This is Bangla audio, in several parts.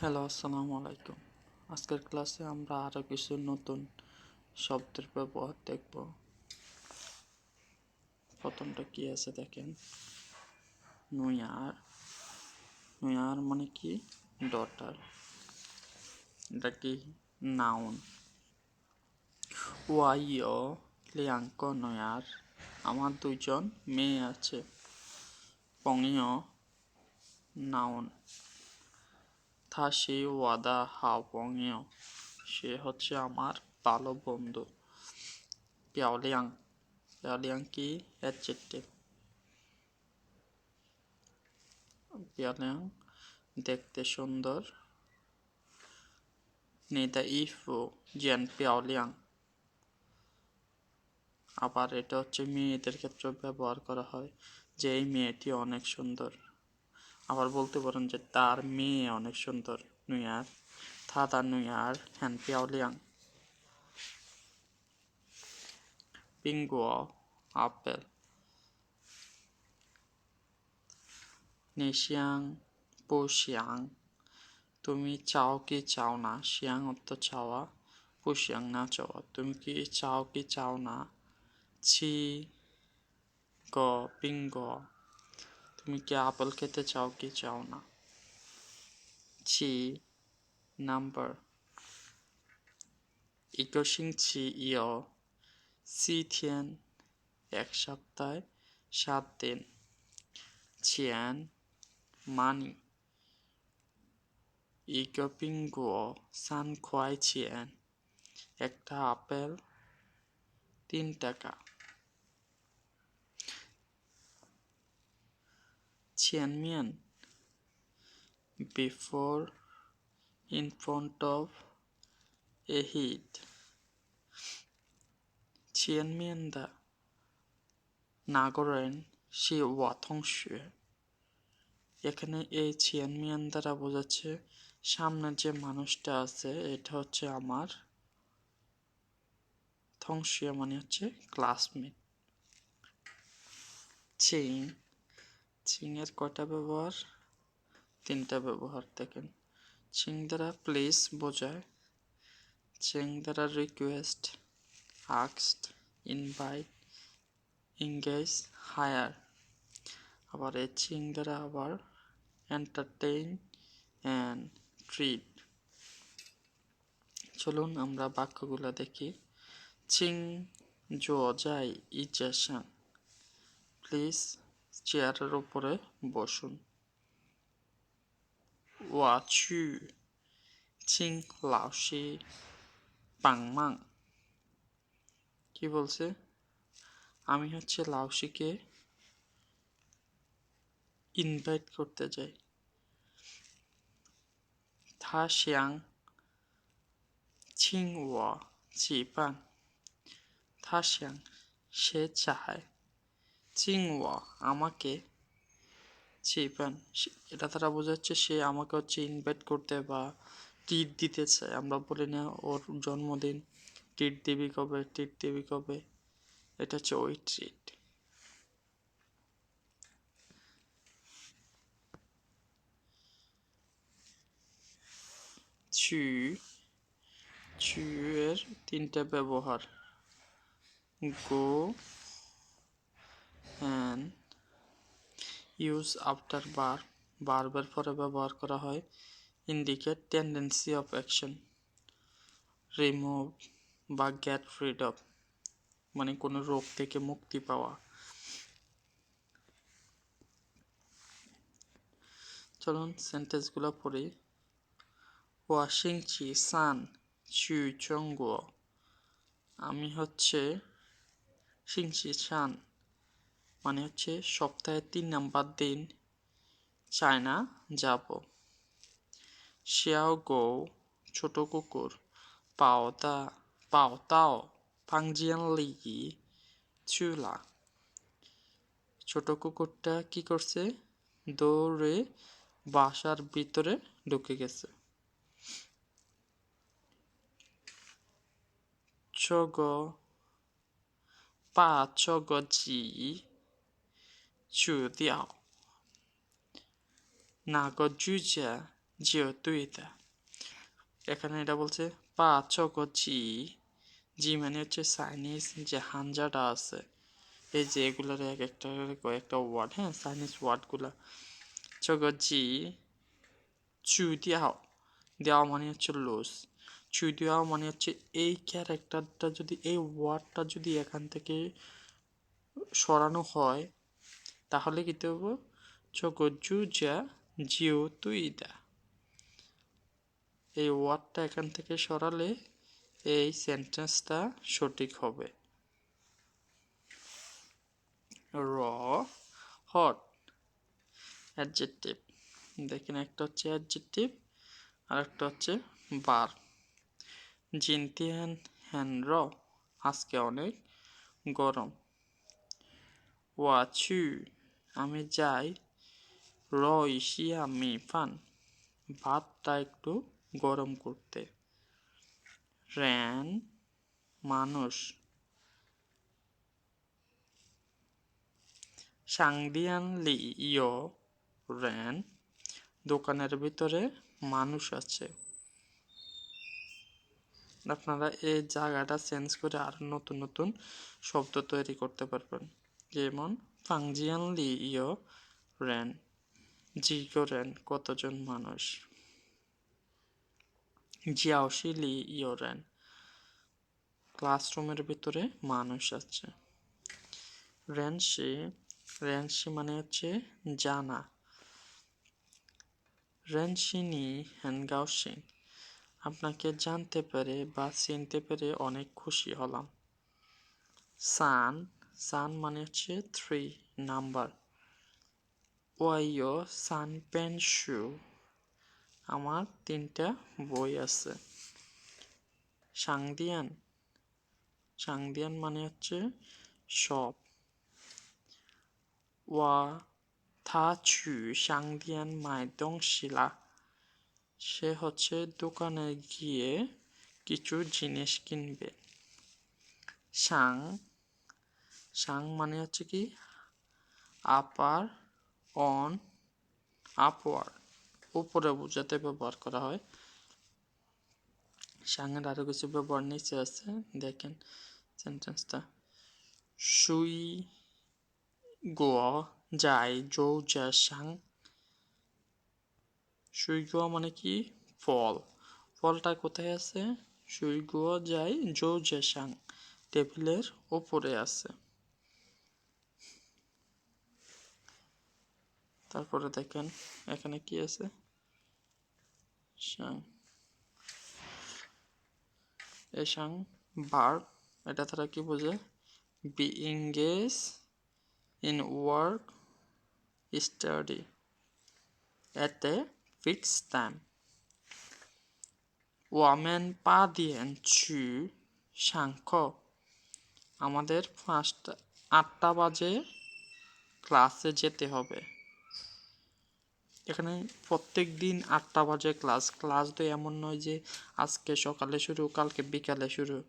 হ্যালো, আসসালামু আলাইকুম। আজকের ক্লাসে আমরা আরও কিছু নতুন শব্দের ব্যবহার দেখব। প্রথমটা কি আছে দেখেন? নুয়ার। নুয়ার মানে কি? ডটার। এটা কি? নাউন। ওয়াইও লিয়াঙ্ক নয়ার। আমার দুজন মেয়ে আছে। পংয় নাউন। থা সে ওয়াদা হাওয়ংয় সে হচ্ছে আমার ভালো বন্ধু। পিয়াওলিয়াং পিয়াওলিয়াং কি? অ্যাডজেক্টিভ। পিয়াওলিয়াং, দেখতে সুন্দর। নেতা ইফু, জিয়ান পিয়াওলিয়াং। আবার এটা হচ্ছে মেয়েদের ক্ষেত্রে ব্যবহার করা হয়। যে এই মেয়েটি অনেক সুন্দর। আবার বলতে পারেন যে তার মেয়ে অনেক সুন্দর নুয়ার থা তার নুয়ার হ্যান পিয়াওলিয়াং পিঙ্গুয়া আপেল। নেশিয়াং পোশিয়াং। তুমি চাও কি চাও না? শিয়াং অর্থ চাওয়া, পুশিয়াং না চাওয়া। তুমি কি চাও কি চাও না? ছি, গ পিঙ্গ তুমি কি আপেল খেতে চাও কি চাও না ছি নাম্বার ইকোশিংছি ইয় সিথিয়ান এক সপ্তাহে সাত দিন ছিয়ান মানি ইকোপিঙ্গুও সান খোয়াই ছিয়ান একটা আপেল তিন টাকা ছিয়ানমিয়ান before in front of a heat ওয়াথংশে এখানে এই ছিয়ানমিয়ান দ্বারা বোঝাচ্ছে সামনের যে মানুষটা আছে, এটা হচ্ছে আমার থংশিয়া মানে হচ্ছে ক্লাসমেট চিং চিংয়ের কয়টা ব্যবহার? তিনটা ব্যবহার, দেখেন। চিং দ্বারা প্লেস বোঝায়। চিং দ্বারা রিকোয়েস্ট আক্সড ইনভাইট ইংগেজ হায়ার আবার এই চিং দ্বারা আবার এন্টারটেইন অ্যান্ড ট্রিট চলুন আমরা বাক্যগুলো দেখি। চিং, জো, যাই ইজেশন প্লিজ চেয়ারের উপরে বসুন। ওয়া চু লাউসি পাংমাং কি বলছে? আমি হচ্ছে লাউসিকে ইনভাইট করতে যাই। থা, শিয়াং, চিং, ওয়া চিপান থা, শিয়াং সে চায় চিং ওয়া আমাকে চিপান এটা তারা বোঝাচ্ছে সে আমাকে হচ্ছে ইনভাইট করতে বা ট্রিট দিতে চায় আমরা বলি না ওর জন্মদিন ট্রিট দিবি কবে ট্রিট দিবি কবে? এটা হচ্ছে ওই ট্রিট চু চু তিনটা ব্যবহার। গো অ্যান্ড ইউজ আফটার বার বারবার পরে ব্যবহার করা হয় indicate tendency of action remove বা গেট ফ্রিড অফ মানে কোনো রোগ থেকে মুক্তি পাওয়া। চলুন সেন্টেন্সগুলো পড়ি। ওয়াশিং চি সান চু চঙ্গো আমি হচ্ছে সিংচি সান মানে হচ্ছে সপ্তাহে তিন নাম্বার দিন চায়না, যাব। শিয়াও গো ছোট কুকুর। পাওতা, পাওতাও পাও তাও ফাংজিয়ান লিগি, চুলা। ছোট কুকুরটা কি করছে? দৌড়ে বাসার ভিতরে ঢুকে গেছে। চগ পা চগ জি। 去掉哪个句子 জিও তুইতা এখানে এটা বলছে পা চক জি জি মানে হচ্ছে চাইনিজ যে হাঞ্জাটা আছে এই যে এগুলোর এক একটা করে কয়েকটা ওয়ার্ড হ্যাঁ চাইনিজ ওয়ার্ডগুলা চক জি চু দিয়াও দেওয়া মানে হচ্ছে লুজ চু দেওয়া মানে হচ্ছে এই ক্যারেক্টারটা যদি এই ওয়ার্ডটা যদি এখান থেকে সরানো হয় তাহলে কি দেবো? চকজু যা জিও তুই দা এই ওয়ার্ডটা এখান থেকে সরালে এই সেন্টেন্সটা সঠিক হবে। র, হট, অ্যাডজেক্টিভ। দেখেন একটা হচ্ছে অ্যাডজেক্টিভ আর একটা হচ্ছে বার। জিনতিয়ান হ্যান র, আজকে অনেক গরম। ওয়াচু আমি যাই। র ইসিয়া মি ফান ভাতটা একটু গরম করতে। র্যান, মানুষ। সাংদিয়ান লি ইয় র্যান, দোকানের ভিতরে মানুষ আছে। আপনারা এই জায়গাটা চেঞ্জ করে আরও নতুন নতুন শব্দ তৈরি করতে পারবেন। যেমন ফাংজিয়ান লি ইয় র্যান জি করেন কতজন মানুষ? জিয়াওশি লি ইয় রেন, ক্লাসরুমের ভিতরে মানুষ আছে। রেনশি রেনশি মানে হচ্ছে জানা। রেনশিনি হ্যানগাওশিং আপনাকে জানতে পেরে বা চিনতে পেরে অনেক খুশি হলাম। সান সান মানে হচ্ছে থ্রি নাম্বার ওয়াইও, সান পেন শু। আমার তিনটা বই আছে। সাংদিয়ান। সাংদিয়ান মানে হচ্ছে সব। ওয়া, থা ছু সাংদিয়ান মাই দংশিলা সে হচ্ছে দোকানে গিয়ে কিছু জিনিস কিনবে। সাং সাং মানে হচ্ছে কি আপার অন আপওয়ার্ড উপরে বোঝাতে ব্যবহার করা হয়। সাংয়ের আরও কিছু ব্যবহার নিচে আছে, দেখেন সেন্টেন্সটা সুই গোয়া যায় জৌ যা সাং। সুই গোয়া মানে কি? ফল। ফলটা কোথায় আছে? সুই গোয়া যায় জৌ যা সাং। টেবিলের ওপরে আছে। তারপরে দেখেন, এখানে কি আছে? সাং। এ সাং, বার, এটা তারা কি বোঝে? Be engage in work study at a fix time women পা দিয়েন চু সাংখ আমাদের পাঁচটা আটটা বাজে ক্লাসে যেতে হবে। এখানে প্রত্যেক দিন আটটা বাজে ক্লাস ক্লাস তো এমন নয় যে আজকে সকালে শুরু, কালকে বিকালে শুরু।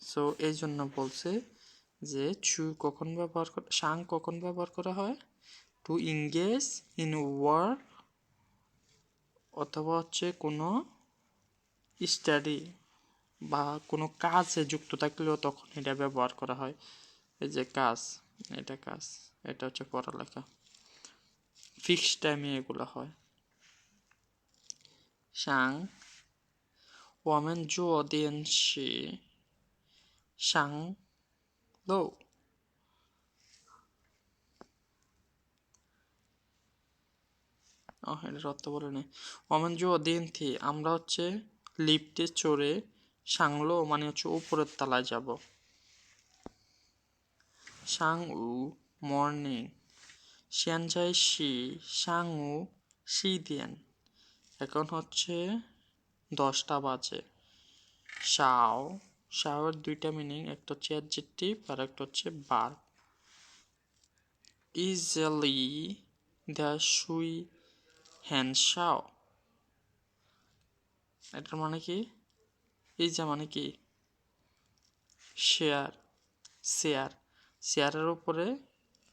সো এই জন্য বলছে যে ছু কখন ব্যবহার করে, সাং কখন ব্যবহার করা হয়? টু ইংগেজ ইন ওয়ার্ক অথবা হচ্ছে কোনো স্টাডি বা কোনো কাজে যুক্ত থাকলেও তখন এটা ব্যবহার করা হয়। এই যে কাজ, এটা কাজ, এটা হচ্ছে পড়ালেখা। ফিক্সড টাইমে এগুলো হয়। সাং ওয়ামেন জু দিন সে, সাং লো। এটার অর্থ বলে নেই। ওমেন জু দিন থি, আমরা হচ্ছে লিফটে চড়ে সাংলো মানে হচ্ছে উপরের তলায় যাব। সাং উ মর্নিং সিয়ানজাই শি সাং উ শি দিয়ান এখন হচ্ছে দশটা বাজে। শাও শাওয়ের দুইটা মিনিং একটা হচ্ছে অ্যাডজেক্টিভ আর একটা হচ্ছে বার ইজিলি দ্য সুই হ্যান্ড শাও এটার মানে কি? ইজা মানে কি? শেয়ার শেয়ার শেয়ারের উপরে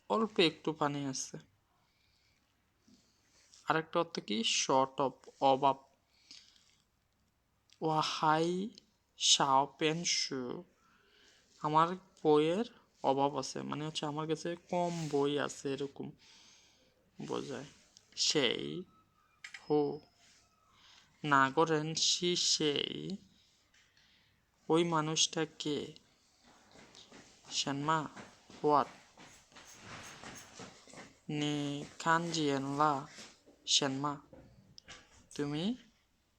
অল্প একটু পানি আছে। আরেকটা অর্থ কি? শর্ট অফ অভাব ওয়া ওয়াহাই শাও পেনশু আমার বইয়ের অভাব আছে মানে হচ্ছে আমার কাছে কম বই আছে এরকম বোঝায়। সেই হো না করেন সি সেই ওই মানুষটা কে? সেনমা হোয়াট? নি খানজিয়েন লা সেনমা তুমি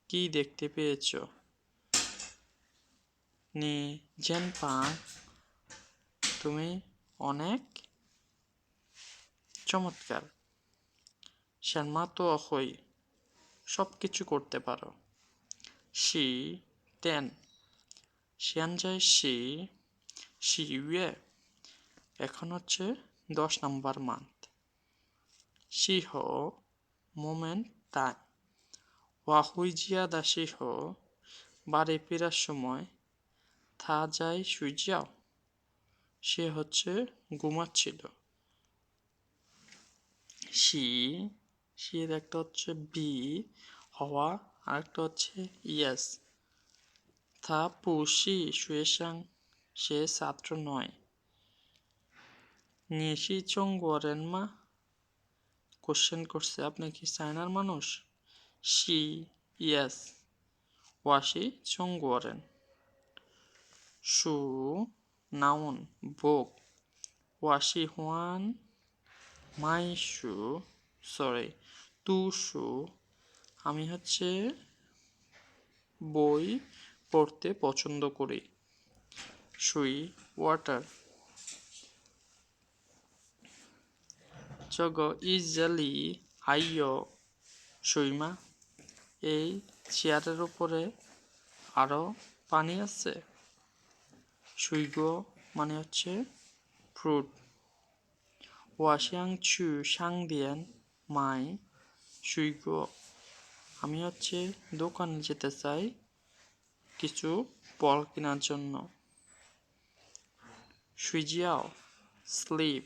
কি দেখতে পেয়েছ? নি জেন পাং তুমি অনেক চমৎকার। শ্যানমা তো অহই সব কিছু করতে পারো। শি টেন শিয়ান যায় শি শি ইয়ে এখন হচ্ছে দশ নাম্বার মান্থ শি হো মোমেন্ট টাইম ওয়া হুইজিয়া দা শি হো বাড়ি ফেরার সময় থা যায় সুইজিয়াও সে হচ্ছে ঘুমাচ্ছিল। শি এর একটা হচ্ছে বি, হওয়া আর একটা হচ্ছে ইয়েস। থা পুষি শুয়েশাং সে ছাত্র নয়। নিশি চং গরেন মা কোশ্চেন করছে, আপনি কি চায়নার মানুষ? She yes. ওয়াশি চং গরেন সু, নাউন, বুক। ওয়াশি হুয়ান মাই শু সরি তু শু আমি হচ্ছে বই পড়তে পছন্দ করি। সুই, ওয়াটার। 저거 ইজালি হাইয় সুইমা এই চেয়ারের উপরে আরও পানি আছে। সুইগো মানে হচ্ছে ফ্রুট ওয়াশিয়াং চু সাংদিয়ান মাই। সুইগো আমি হচ্ছে দোকানে যেতে চাই কিছু ফল কেনার জন্য। সুইজিয়াও, স্লিপ।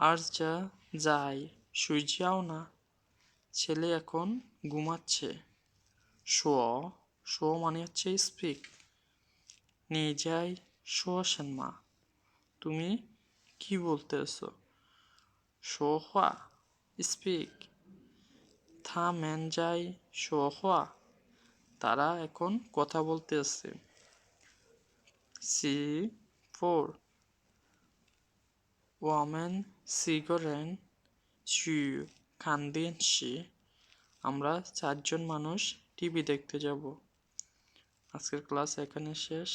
আর যা যাই সুইজিয়াও না। ছেলে এখন ঘুমাচ্ছে। শো শো মানে হচ্ছে স্পিক নিয়ে যাই শো মা। তুমি কি বলতেছো? শো হওয়া? স্পিক থা ম্যান যাই শো হওয়া? তারা এখন কথা বলতেছে। C, four. ওয়ামেন সিগরেন চু খান্দিনসি আমরা চারজন মানুষ টিভি দেখতে যাব। আজকের ক্লাস এখানে শেষ।